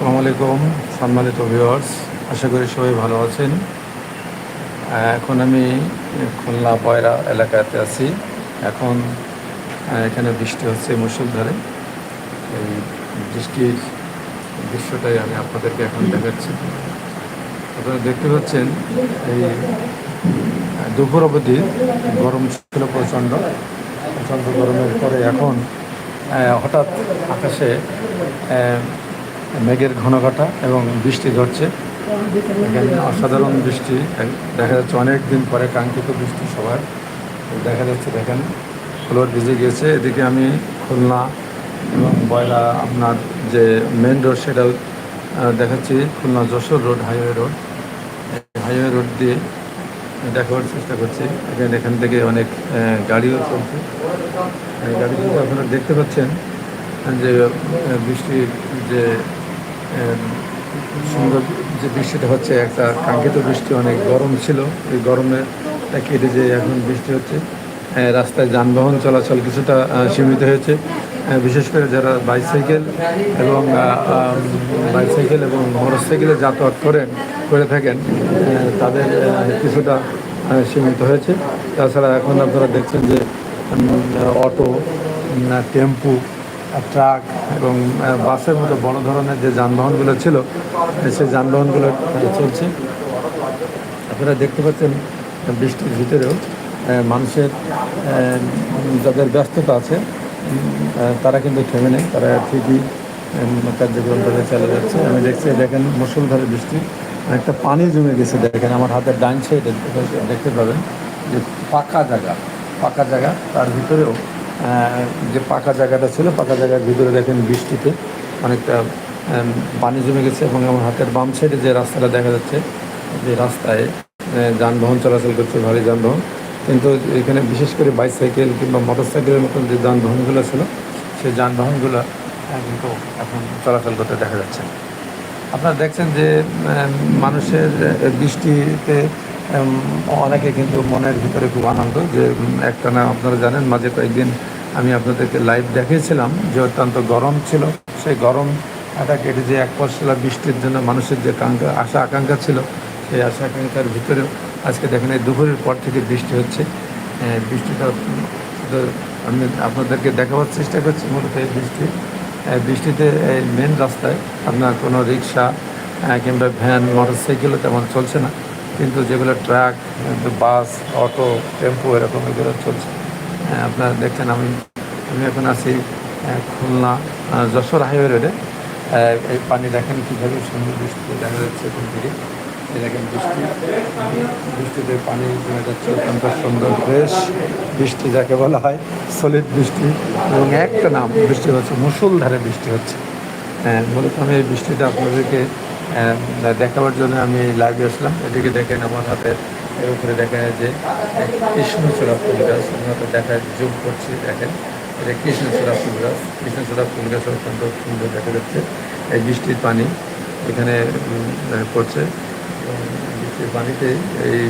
আসসালামু আলাইকুম, সম্মানিত ভিউয়ার্স আশা করি সবাই ভালো আছেন। এখন আমি খুলনা পয়রা এলাকাতে আছি। এখন এখানে বৃষ্টি হচ্ছে মুসুলধারে এই বৃষ্টির দৃশ্যটাই আমি আপনাদেরকে এখন দেখাচ্ছি। আপনারা দেখতে পাচ্ছেন, এই দুপুর অবধি গরম ছিল প্রচণ্ড। প্রচণ্ড গরমের পরে এখন হঠাৎ আকাশে মেঘের ঘনঘটা এবং বৃষ্টি ধরছে। এখানে অসাধারণ বৃষ্টি দেখা যাচ্ছে। অনেক দিন পরে কাঙ্ক্ষিত বৃষ্টি সবার। দেখা যাচ্ছে, দেখেন, ফ্লোর ভিজে গিয়েছে। এদিকে আমি খুলনা এবং বয়লা আপনার যে মেন রোড সেটাও দেখাচ্ছি। Khulna Jessore road highway road highway road দিয়ে দেখাবার চেষ্টা করছি। এখানে এখান থেকে অনেক গাড়িও চলছে। গাড়িগুলো আপনারা দেখতে পাচ্ছেন যে বৃষ্টির যে সুন্দর যে বৃষ্টিটা হচ্ছে, একটা কাঙ্ক্ষিত বৃষ্টি, অনেক গরম ছিল। এই গরমে কেটে যে এখন বৃষ্টি হচ্ছে। রাস্তায় যানবাহন চলাচল কিছুটা সীমিত হয়েছে। বিশেষ করে যারা বাইসাইকেল এবং বাইসাইকেল এবং মোটরসাইকেলে যাতায়াত করেন করে থাকেন তাদের কিছুটা সীমিত হয়েছে। তাছাড়া এখন আপনারা দেখছেন যে অটো টেম্পু ট্রাক এবং বাসের মতো বড় ধরনের যে যানবাহনগুলো ছিল সেই যানবাহনগুলো চলছে। আপনারা দেখতে পাচ্ছেন বৃষ্টির ভিতরেও মানুষের যাদের ব্যস্ততা আছে তারা কিন্তু থেমে নেই। তারা ঠিকই কার্যক্রম করে চালিয়ে যাচ্ছে। আমি দেখছি, দেখেন মুসলধারে বৃষ্টি। একটা পানি জমে গেছে, দেখেন। আমার হাতের ডান সাইডে দেখতে পাবেন যে পাকা জায়গা পাকা জায়গা। তার ভিতরেও যে পাকা জায়গাটা ছিল, পাকা জায়গার ভিতরে দেখেন বৃষ্টিতে অনেকটা পানি জমে গেছে এবং আমার হাতের বাম সাইডে যে রাস্তাটা দেখা যাচ্ছে, যে রাস্তায় যানবাহন চলাচল করছে, ভারী যানবাহন। কিন্তু এখানে বিশেষ করে বাইসাইকেল কিংবা মোটর সাইকেলের মতন যে যানবাহনগুলো ছিল, সেই যানবাহনগুলো কিন্তু এখন চলাচল করতে দেখা যাচ্ছে। আপনারা দেখছেন যে মানুষের বৃষ্টিতে অনেকে কিন্তু মনের ভিতরে খুব আনন্দ যে একটা না আপনারা জানেন, মাঝে কয়েকদিন আমি আপনাদেরকে লাইভ দেখিয়েছিলাম যে অত্যন্ত গরম ছিল। সেই গরম এটা কেটে যে এক পশলা বৃষ্টির জন্য মানুষের যে কাঙ্ক্ষা আশা আকাঙ্ক্ষা ছিল, সেই আশা আকাঙ্ক্ষার ভিতরেও আজকে দেখেন এই দুপুরের পর থেকে বৃষ্টি হচ্ছে। বৃষ্টিটা আমি আপনাদেরকে দেখাবার চেষ্টা করছি মূলত এই বৃষ্টি। বৃষ্টিতে এই মেন রাস্তায় আপনার কোনো রিক্সা কিংবা ভ্যান মোটরসাইকেলও তেমন চলছে না। কিন্তু যেগুলো ট্রাক বাস অটো টেম্পো এরকম এগুলো চলছে। আপনারা দেখছেন, আমি আমি এখন আছি খুলনা যশোর হাইওয়ে রোডে। এই পানি দেখেন কীভাবে সুন্দর বৃষ্টিতে দেখা যাচ্ছে এখান থেকে। দেখেন বৃষ্টি, বৃষ্টিতে পানি জমে যাচ্ছে অত্যন্ত সুন্দর ফ্রেশ বৃষ্টি যাকে বলা হয় সলিড বৃষ্টি। এবং একটা নাম, বৃষ্টি হচ্ছে মুসুলধারে বৃষ্টি হচ্ছে। মূলত আমি এই বৃষ্টিটা আপনাদেরকে দেখাবার জন্য আমি লাইভে আসলাম। এদিকে দেখেন আমার হাতে এর উপরে দেখা যায় যে কৃষ্ণচূড়া ফুল গাছ। হয়তো দেখায় যোগ করছি, দেখেন। এটা কৃষ্ণচূড়া ফুল গাছ। কৃষ্ণচূড়া ফুল গাছ অত্যন্ত সুন্দর দেখা যাচ্ছে। এই বৃষ্টির পানি এখানে পড়ছে। বৃষ্টির পানিতে এই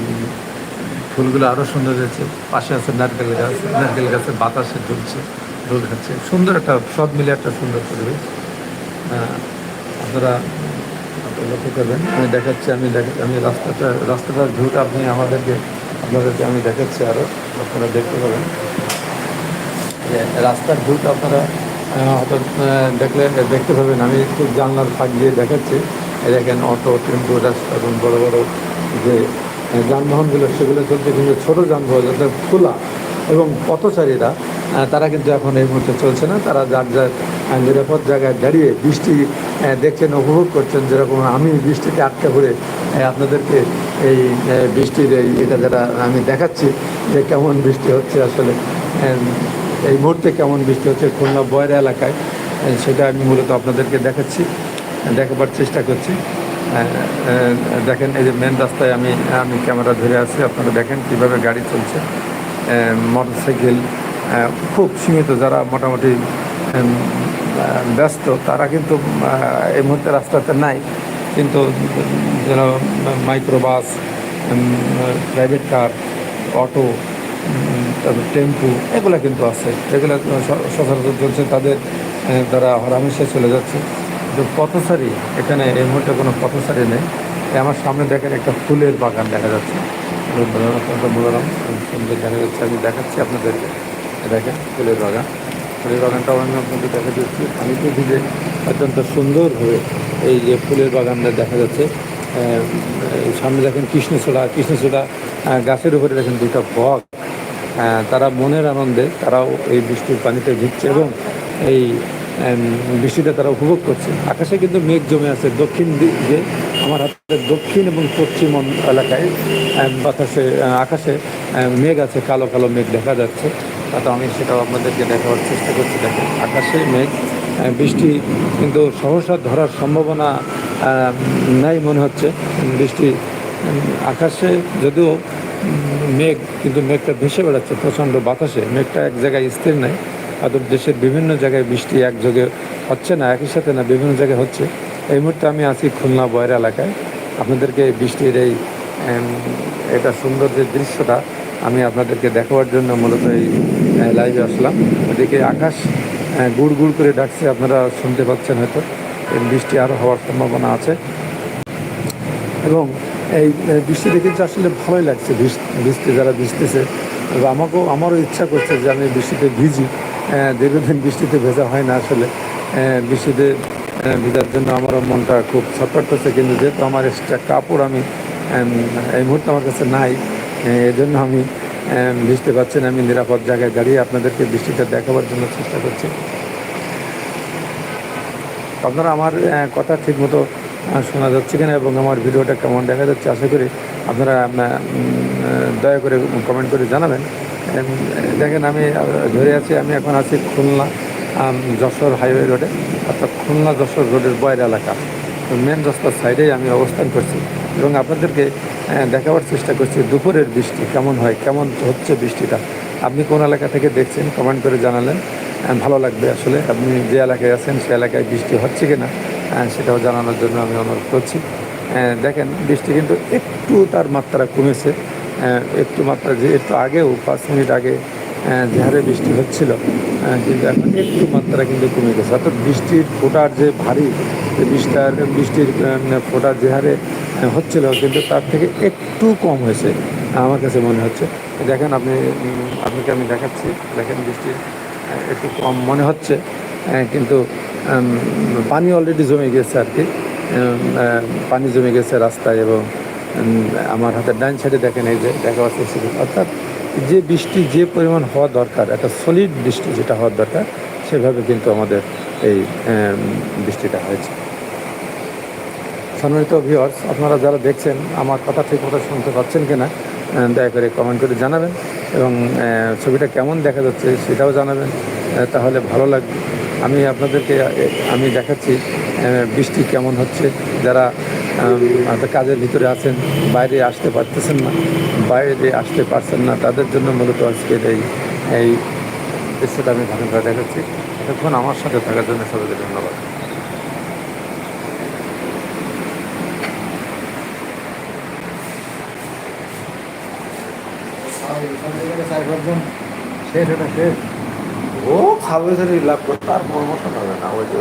ফুলগুলো আরও সুন্দর হয়েছে পাশে আছে নারকেল গাছ। নারকেল গাছের বাতাসে ঝুলছে ঝোল খাচ্ছে। সুন্দর একটা, সব মিলে একটা সুন্দর পরিবেশ। আপনারা লক্ষ্য করবেন। আমি দেখাচ্ছি, আমি আমি রাস্তাটা, রাস্তাটার ভিউটা আপনি আমাদেরকে, আপনাদেরকে আমি দেখাচ্ছি আরও আপনারা দেখতে পাবেন। রাস্তার ভিউটা আপনারা হয়তো দেখলে, দেখতে পাবেন। আমি একটু জানলার ফাঁক দিয়ে দেখাচ্ছি। দেখেন অটো, টেম্পো, রাস্তা, এবং বড় বড় যে, যানবাহনগুলো, সেগুলো চলছে। কিন্তু ছোটো যানবাহন যাতে খোলা এবং পথচারীরা তারা কিন্তু এখন এই মুহূর্তে চলছে না। তারা যার যার নিরাপদ জায়গায় দাঁড়িয়ে বৃষ্টি দেখছেন, উপভোগ করছেন যেরকম আমি বৃষ্টিতে আটকে পড়ে আপনাদেরকে এই বৃষ্টির এই এটা যারা আমি দেখাচ্ছি যে কেমন বৃষ্টি হচ্ছে আসলে এই মুহূর্তে কেমন বৃষ্টি হচ্ছে খুলনা বয়রা এলাকায় সেটা আমি মূলত আপনাদেরকে দেখাচ্ছি, দেখাবার চেষ্টা করছি। দেখেন এই যে মেন রাস্তায় আমি আমি ক্যামেরা ধরে আছি, আপনারা দেখেন কীভাবে গাড়ি চলছে। মোটর সাইকেল খুব সীমিত যারা মোটামুটি ব্যস্ত, তারা কিন্তু এই মুহূর্তে রাস্তাতে নাই। কিন্তু যেন মাইক্রোবাস প্রাইভেট কার, অটো তারপর টেম্পু, এগুলো কিন্তু আছে। এগুলো সচরাচর চলছে, তাদের তারা হরামেশে চলে যাচ্ছে। কিন্তু পথসারি এখানে এই মুহূর্তে কোনো পথসারি নেই। আমার সামনে দেখেন একটা ফুলের বাগান দেখা যাচ্ছে। অত্যন্ত মনোরম সুন্দর দেখা যাচ্ছে আমি দেখাচ্ছি আপনাদেরকে। দেখেন, ফুলের বাগান। ফুলের বাগানটাও আমি আপনাদের দেখা দিচ্ছি পানিতে ভিজে অত্যন্ত সুন্দরভাবে এই যে ফুলের বাগানটা দেখা যাচ্ছে। সামনে দেখেন কৃষ্ণচূড়া কৃষ্ণচূড়া গাছের উপরে দেখেন দুটো বক। তারা মনের আনন্দে তারাও এই বৃষ্টির পানিতে ভিজছে এবং এই বৃষ্টিটা তারা উপভোগ করছে। আকাশে কিন্তু মেঘ জমে আছে। দক্ষিণ দিকে, আমার হাতে দক্ষিণ এবং পশ্চিম এলাকায় বাতাসে আকাশে মেঘ আছে, কালো কালো মেঘ দেখা যাচ্ছে। তো আমি সেটাও আপনাদেরকে দেখাবার চেষ্টা করছি। দেখেন আকাশে মেঘ বৃষ্টি কিন্তু সহসা ধরার সম্ভাবনা নাই মনে হচ্ছে। বৃষ্টি আকাশে যদিও মেঘ, কিন্তু মেঘটা ভেসে বেড়াচ্ছে প্রচণ্ড বাতাসে। মেঘটা এক জায়গায় স্থির নাই। হয়তো দেশের বিভিন্ন জায়গায় বৃষ্টি একযোগে হচ্ছে না, একই সাথে না, বিভিন্ন জায়গায় হচ্ছে। এই মুহূর্তে আমি আছি খুলনা বয়রা এলাকায়। আপনাদেরকে বৃষ্টির এই এটা সুন্দর যে দৃশ্যটা আমি আপনাদেরকে দেখাবার জন্য মূলত এই লাইভে আসলাম। ওদিকে আকাশ গুড় গুড় করে ডাকছে, আপনারা শুনতে পাচ্ছেন হয়তো। বৃষ্টি আরও হওয়ার সম্ভাবনা আছে। এবং এই বৃষ্টি বৃষ্টিতে কিন্তু আসলে ভালোই লাগছে বৃষ্টি যারা ভিজতেছে। আমাকেও, আমারও ইচ্ছা করছে যে আমি বৃষ্টিতে ভিজি। দীর্ঘদিন বৃষ্টিতে ভেজা হয় না আসলে। বৃষ্টিতে ভিজার জন্য আমারও মনটা খুব ছটফট করছে। কিন্তু যেহেতু আমার এক্সট্রা কাপড় আমি এই মুহূর্তে আমার কাছে নাই আহ, এই জন্য আমি বুঝতে পারছেন আমি নিরাপদ জায়গায় দাঁড়িয়ে আপনাদেরকে বৃষ্টিটা দেখাবার জন্য চেষ্টা করছি। আপনারা আমার কথা ঠিকমতো শোনা যাচ্ছে কিনা এবং আমার ভিডিওটা কেমন দেখা যাচ্ছে আশা করি আপনারা দয়া করে কমেন্ট করে জানাবেন। দেখেন আমি ধরে আছি আমি এখন আছি খুলনা যশোর হাইওয়ে রোডে অর্থাৎ খুলনা যশোর রোডের বয়ের এলাকা। মেন রাস্তার সাইডেই আমি অবস্থান করছি এবং আপনাদেরকে দেখাবার চেষ্টা করছি। দুপুরের বৃষ্টি কেমন হয়? কেমন হচ্ছে বৃষ্টিটা? আপনি কোন এলাকা থেকে দেখছেন কমেন্ট করে জানালেন। ভালো লাগবে আসলে। আপনি যে এলাকায় আছেন, সে এলাকায় বৃষ্টি হচ্ছে কি না সেটাও জানানোর জন্য আমি অনুরোধ করছি। দেখেন, বৃষ্টি কিন্তু একটু তার মাত্রা কমেছে। একটু মাত্রা যে একটু আগেও পাঁচ মিনিট আগে যে হারে বৃষ্টি হচ্ছিল কিন্তু এখন একটু মাত্রা কিন্তু কমে গেছে। অর্থাৎ বৃষ্টির ফোটার যে ভারী বৃষ্টার, বৃষ্টির ফোটার যে হারে হচ্ছিল, কিন্তু তার থেকে একটু কম হয়েছে। আমার কাছে মনে হচ্ছে। দেখেন আপনি, আপনাকে আমি দেখাচ্ছি। দেখেন বৃষ্টি একটু কম মনে হচ্ছে কিন্তু পানি অলরেডি জমে গেছে আর কি। পানি জমে গেছে রাস্তায় এবং আমার হাতের ডান সাইডে দেখেন এই যে, দেখা যাচ্ছে। অর্থাৎ যে বৃষ্টি, যে পরিমাণ হওয়া দরকার, একটা সলিড বৃষ্টি যেটা হওয়ার দরকার, সেভাবে কিন্তু আমাদের এই বৃষ্টিটা হয়েছে। সম্মানিত ভিউয়ার্স আপনারা যারা দেখছেন আমার কথা ঠিক মতো শুনতে পাচ্ছেন কিনা আহ, দয়া করে কমেন্ট করে জানাবেন এবং ছবিটা কেমন দেখা যাচ্ছে সেটাও জানাবেন তাহলে ভালো লাগবে। আমি আপনাদেরকে আমি দেখাচ্ছি বৃষ্টি কেমন হচ্ছে যারা কাজের ভিতরে আছেন বাইরে আসতে পারতেছেন না বাইরে আসতে পারছেন না তাদের জন্য মূলত আজকের এই এই দৃশ্যটা আমি ভালো করে দেখাচ্ছি। এতক্ষণ আমার সাথে থাকার জন্য সবাইকে ধন্যবাদ। শেষ ও খাবে লাভ করতে আর পরামর্শ হবে না ওই